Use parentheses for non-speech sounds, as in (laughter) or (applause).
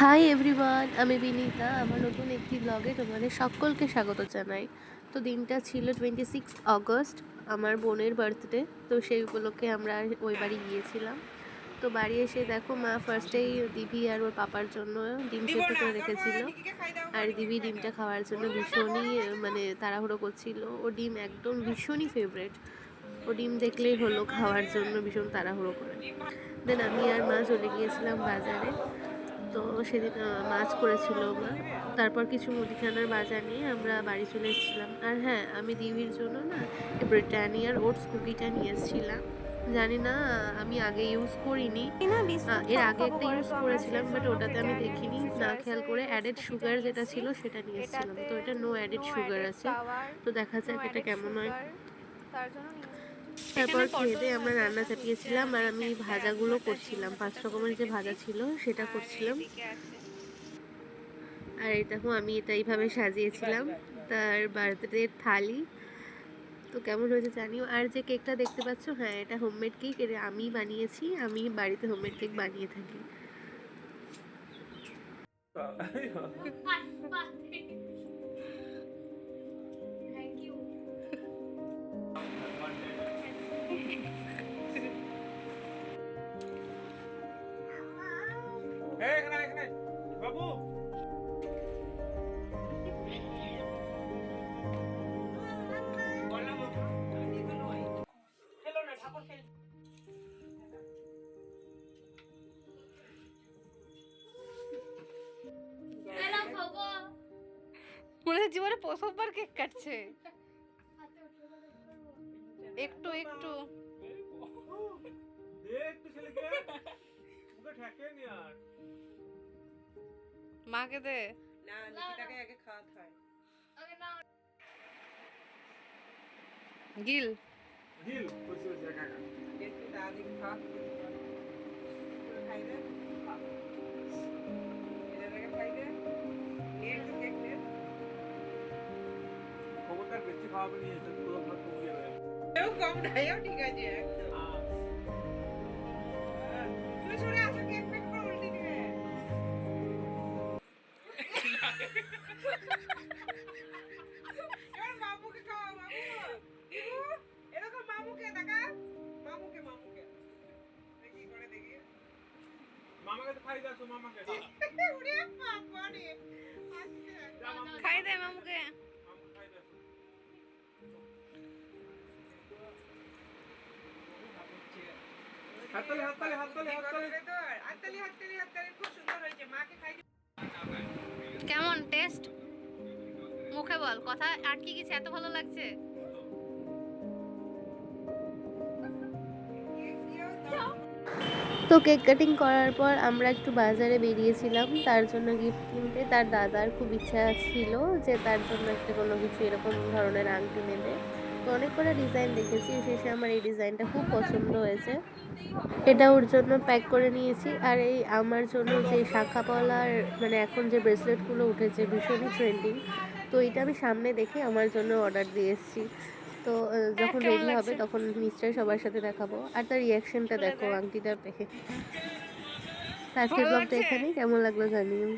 Hi everyone আমি বিনীতা আমার নতুন একটি ব্লগে তোমাদের সকলকে স্বাগত জানাই। তো দিনটা ছিল টোয়েন্টি সিক্স অগস্ট আমার বোনের বার্থডে তো সেই উপলক্ষে আমরা ওই বাড়ি গিয়েছিলাম। তো বাড়ি এসে দেখো মা ফার্স্টেই দিবি আর ওর পাপার জন্য ডিম সেদ্ধ করে রেখেছিল। আর দিবি ডিমটা খাওয়ার জন্য ভীষণই মানে তাড়াহুড়ো করছিল। ও ডিম একদম ভীষণই ফেভারেট ও ডিম দেখলেই হলো খাওয়ার জন্য ভীষণ তাড়াহুড়ো করে। দেন আমি আর মা চলে গিয়েছিলাম বাজারে। তো সেদিন মাছ করেছিল মা। তারপর কিছু মুদিখানার বাজার নিয়ে আমরা বাড়ি চলে এসেছিলাম। আর হ্যাঁ আমি দিবির জন্য না ব্রিটানিয়ার ওটস কুকিটা নিয়ে এসেছিলাম। জানি না আমি আগে ইউজ করিনি। এর আগে একটা ইউজ করেছিলাম বাট ওটাতে আমি দেখিনি। না খেয়াল করে অ্যাডেড সুগার যেটা ছিল। সেটা নিয়ে এসেছিলাম। তো এটা নো অ্যাডেড সুগার আছে। তো দেখা যাক এটা কেমন হয়। তারপর খেয়ে দিয়ে আমরা রান্না চাপিয়েছিলাম আর আমি ভাজাগুলো করছিলাম। পাঁচ রকমের যে ভাজা ছিল সেটা করছিলাম। আর এই দেখো আমি এটা এইভাবে সাজিয়েছিলাম তার বার্থডে থালি। তো কেমন হয়েছে জানিও? আর যে কেকটা দেখতে পাচ্ছ হ্যাঁ এটা হোমমেড কেক। এটা আমি বানিয়েছি আমি বাড়িতে হোমমেড কেক বানিয়ে থাকি। (laughs) বাবু। মনে হচ্ছে জীবনে প্রথমবার কেক কাটছে। একটু একটু। মাকে দে। না নিকিতাকে আগে খাওয়াতে গিল। হিল বসে বসে একা একা খাই দে এটাকে খাই দে নিয়ে একটু নে খবরদার বেশি খাওয়াবে নিয়ে পুরো ভাত কেউ কম নাইও ঠিক আছে। সরে আসো কেক পেক করে উল্টে দিবে এবার মামুকে খাওয়া মামু। দিবু এরকম মামুকে দেখা। মামুকে মামুকে। দেখি করে দেখি। মামাকে তো খাই দাও মামাকে। উড়ে বাবা রে আচ্ছা খাই দে মামুকে। হাততালি হাততালি হাততালি হাততালি। হাততালি হাততালি হাততালি খুব সুন্দর হয়েছে মাকে খাই কেমন টেস্ট? মুখে বল কথা আটকে গেছে এত ভালো লাগছে। তো কেক কাটিং করার পর আমরা একটু বাজারে বেরিয়েছিলাম তার জন্য গিফট কিনতে। তার দাদার খুব ইচ্ছা ছিল যে তার জন্য একটা কোনো কিছু এরকম ধরনের আংটি নেবে। অনেক করে ডিজাইন দেখেছি শেষে আমার এই ডিজাইনটা খুব পছন্দ হয়েছে। এটা ওর জন্য প্যাক করে নিয়েছি আর এই আমার জন্য যে শাখা পলার মানে এখন যে ব্রেসলেটগুলো উঠেছে ভীষণই ট্রেন্ডিং তো এটা আমি সামনে দেখে আমার জন্য অর্ডার দিয়ে এসেছি। তো যখন রেডি হবে তখন নিশ্চয়ই সবার সাথে দেখাবো। আর তার রিয়াকশনটা দেখো আংটিটা পেয়ে আজকের ব্লগটা এখানেই কেমন লাগল জানিও।